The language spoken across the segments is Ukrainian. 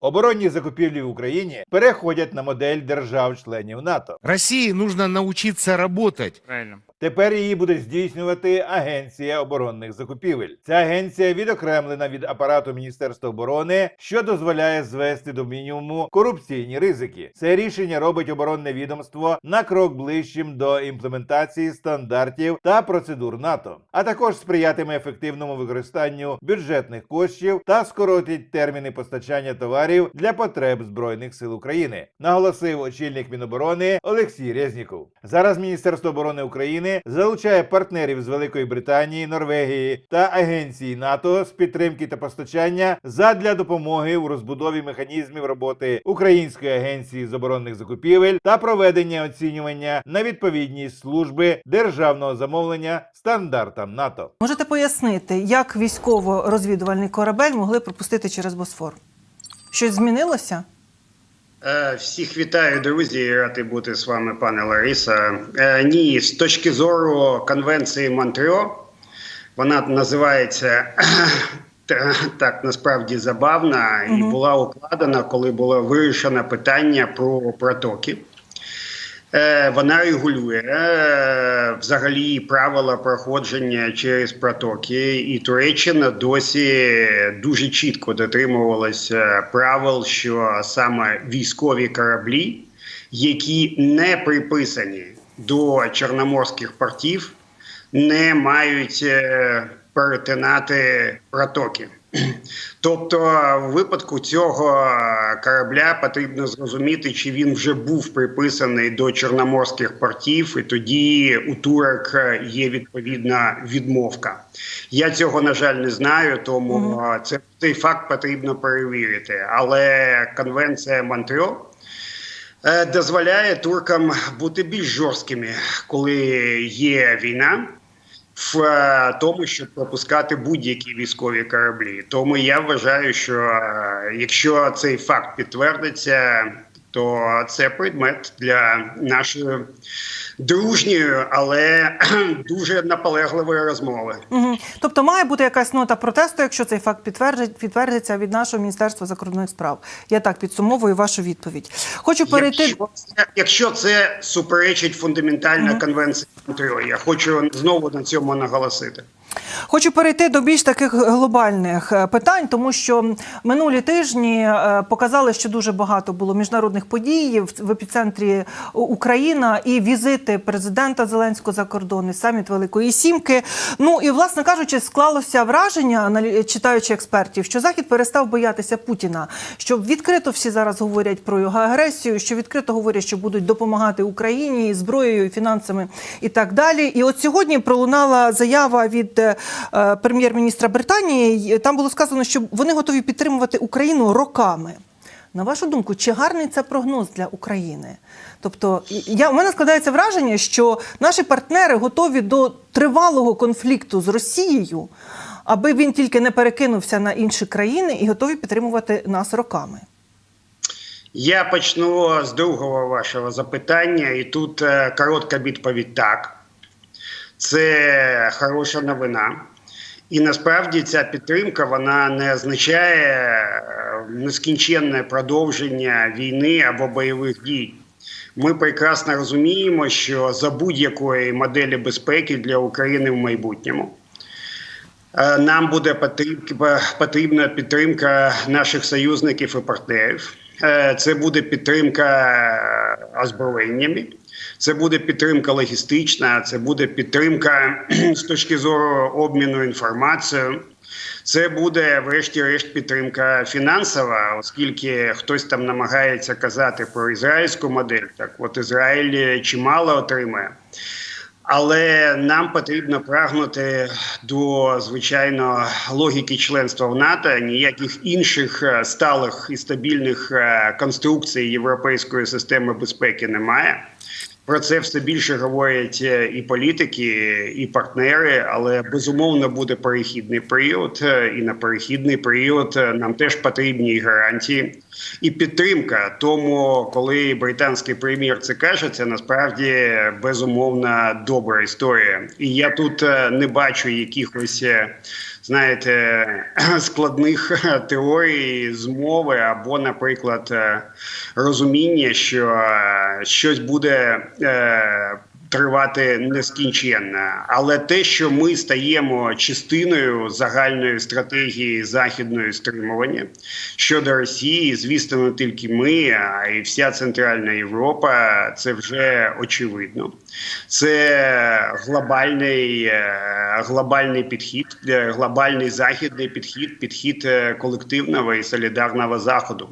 Оборонні закупівлі в Україні переходять на модель держав-членів НАТО. Росії нужно научиться работать. Правильно. Тепер її буде здійснювати Агенція оборонних закупівель. Ця агенція відокремлена від апарату Міністерства оборони, що дозволяє звести до мінімуму корупційні ризики. Це рішення робить оборонне відомство на крок ближчим до імплементації стандартів та процедур НАТО, а також сприятиме ефективному використанню бюджетних коштів та скоротить терміни постачання товарів для потреб збройних сил України, наголосив очільник Міноборони Олексій Резніков. Зараз Міністерство оборони України залучає партнерів з Великої Британії, Норвегії та агенції НАТО з підтримки та постачання задля допомоги у розбудові механізмів роботи Української агенції з оборонних закупівель та проведення оцінювання на відповідність служби державного замовлення стандартам НАТО. Можете пояснити, як військово-розвідувальний корабель могли пропустити через Босфор? Щось змінилося? Е, Всіх вітаю, друзі. Радий бути з вами, пане Лариса. Е, Ні, з точки зору конвенції Монтрео, вона називається та- так насправді забавна і була укладена, коли було вирішено питання про протоки. Е, Вона регулює е, взагалі правила проходження через протоки, і Туреччина досі дуже чітко дотримувалася правил, що саме військові кораблі, які не приписані до чорноморських портів, не мають е, перетинати протоки. Тобто, в випадку цього корабля потрібно зрозуміти, чи він вже був приписаний до чорноморських портів, і тоді у турок є відповідна відмовка. Я цього на жаль не знаю, тому Мгм. це цей факт потрібно перевірити. Але конвенція Монтрьо е, дозволяє туркам бути більш жорсткими, коли є війна. В е, тому, щоб пропускати будь-які військові кораблі, тому я вважаю, що е, якщо цей факт підтвердиться, то це предмет для нашої дружньої, але дуже наполегливої розмови. Угу. Тобто має бути якась нота протесту, якщо цей факт підтвердить, підтвердиться від нашого Міністерства закордонних справ. Я так підсумовую вашу відповідь. Хочу перейти. Якщо це, якщо це суперечить фундаментальна угу. конвенція я хочу знову на цьому наголосити. Хочу перейти до більш таких глобальних е, питань, тому що минулі тижні е, показали, що дуже багато було міжнародних подій в- епіцентрі Україна і візити президента Зеленського за кордон, і саміт Великої Сімки. Ну і власне кажучи, склалося враження, читаючи експертів, що Захід перестав боятися Путіна, що відкрито всі зараз говорять про його агресію, що відкрито говорять, що будуть допомагати Україні і зброєю, фінансами і так далі. І от сьогодні пролунала заява від е, прем'єр-міністра Британії. Там було сказано, що вони готові підтримувати Україну роками. На вашу думку, чи гарний це прогноз для України? Тобто, я у мене складається враження, що наші партнери готові до тривалого конфлікту з Росією, аби він тільки не перекинувся на інші країни і готові підтримувати нас роками. Я почну з другого вашого запитання, і тут е, коротка відповідь так. Це хороша новина. І насправді ця підтримка вона не означає е, нескінченне продовження війни або бойових дій. Ми прекрасно розуміємо, що за будь-якої моделі безпеки для України в майбутньому е, нам буде потрібна підтримка наших союзників і партнерів. Е, Це буде підтримка озброєннями, це буде підтримка логістична, це буде підтримка з точки зору обміну інформацією. Це буде, врешті-решт, підтримка фінансова, оскільки хтось там намагається казати про ізраїльську модель. Так, от Ізраїль чимало отримає. Але нам потрібно прагнути до звичайно логіки членства в НАТО. Ніяких інших е, сталих і стабільних е, конструкцій європейської системи безпеки немає. Про це все більше говорять е, і політики, і партнери, але безумовно буде перехідний період. е, І на перехідний період е, нам теж потрібні гарантії і підтримка. Тому, коли британський прем'єр це каже, це насправді безумовно добра історія. І я тут не бачу якихось знаєте, складних теорій змови, або, наприклад, е, розуміння, що е, щось буде. Тривати нескінченно, але те, що ми стаємо частиною загальної стратегії західної стримування щодо Росії, звісно, не тільки ми, а й вся Центральна Європа, це вже очевидно. Це глобальний, е, глобальний підхід, е, глобальний західний підхід, підхід е, колективного і солідарного заходу.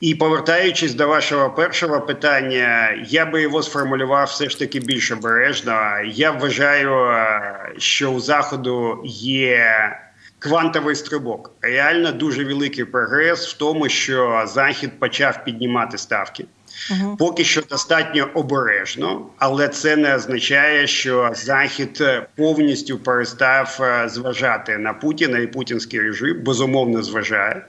І повертаючись до вашого першого питання, я би його сформулював все ж таки більш обережно. Я вважаю, е, що у заходу є. Квантовий стрибок реально дуже великий прогрес в тому, що захід почав піднімати ставки. Поки що достатньо обережно, але це не означає, що Захід повністю перестав е, зважати на Путіна і путінський режим. Безумовно, зважає.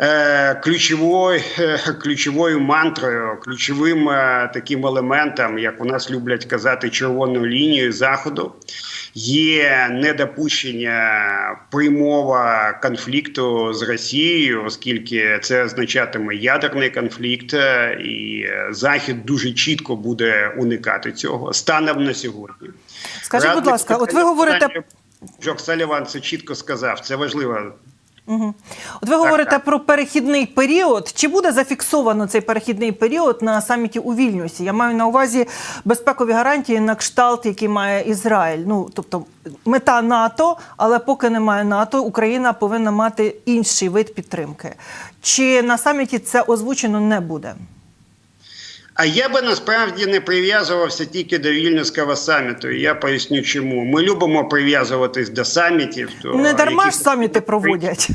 Е, Ключовою, е, ключовою мантрою, ключовим е, таким елементом, як у нас люблять казати, червоною лінією заходу, є недопущення прямого конфлікту з Росією, оскільки це означатиме ядерний конфлікт, і Захід дуже чітко буде уникати цього станом на сьогодні. Скажіть, будь ласка, от ви говорите Джок Саліван це чітко сказав. Це важливо. Угу. От ви говорите так. про перехідний період. Чи буде зафіксовано цей перехідний період на саміті у Вільнюсі? Я маю на увазі безпекові гарантії на кшталт, який має Ізраїль. Ну тобто мета НАТО, але поки немає НАТО, Україна повинна мати інший вид підтримки. Чи на саміті це озвучено не буде? А я би насправді не прив'язувався тільки до вільнюського саміту. І я поясню, чому ми любимо прив'язуватись до самітів. То Не дарма ж саміти проводять.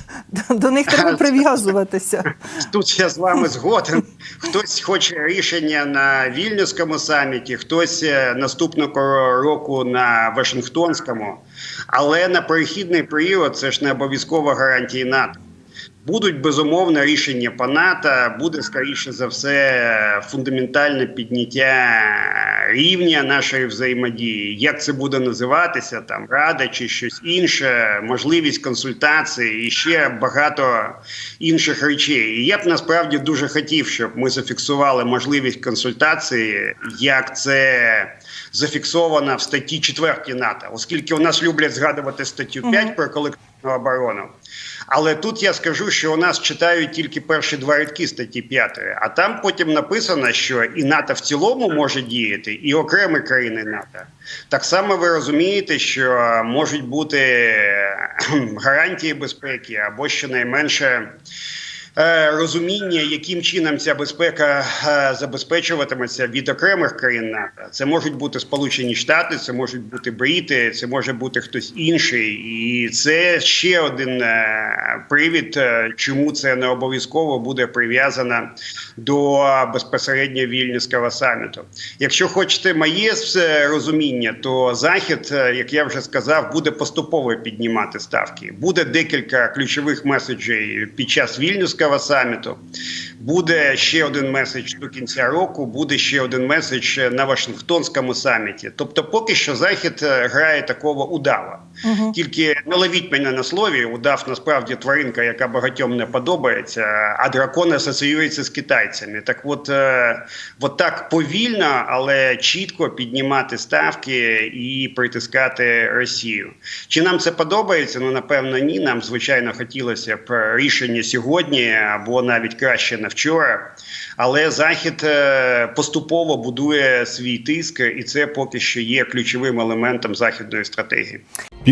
До них треба прив'язуватися. Тут я з вами згоден. Хтось хоче рішення на вільнюському саміті, хтось е, наступного року на Вашингтонському. Але на перехідний період це ж не обов'язково гарантії НАТО. Будуть безумовно рішення по НАТО, буде скоріше за все фундаментальне підняття рівня нашої взаємодії. Як це буде називатися, там рада чи щось інше, можливість консультацій і ще багато інших речей. І я б насправді дуже хотів, щоб ми зафіксували можливість консультації, як це зафіксовано в статті 4 НАТО, оскільки у нас люблять згадувати статтю 5 про колективну оборону. Але тут я скажу, що у нас читають тільки перші два рядки статті 5, а там потім написано, що і НАТО в цілому може діяти, і окремі країни НАТО. Так само ви розумієте, що можуть бути гарантії безпеки або щонайменше. Е, Розуміння, яким чином ця безпека е, забезпечуватиметься від окремих країн НАТО. Це можуть бути Сполучені Штати, це можуть бути Брити, це може бути хтось інший, і це ще один е, привід, чому це не обов'язково буде прив'язано до безпосередньо вільнюського саміту. Якщо хочете моє розуміння, то захід, як я вже сказав, буде поступово піднімати ставки. Буде декілька ключових меседжей під час вільнюського саміту. Буде ще один меседж до кінця року. Буде ще один меседж на Вашингтонському саміті. Тобто, поки що захід е, грає такого удава. Тільки не ловіть мене на слові. Удав насправді тваринка, яка багатьом не подобається. А дракон асоціюється з китайцями. Так, от, е, от так повільно, але чітко піднімати ставки і притискати Росію. Чи нам це подобається? Ну напевно, ні. Нам звичайно хотілося б рішення сьогодні або навіть краще на вчора. Але захід е, поступово будує свій тиск, і це поки що є ключовим елементом західної стратегії.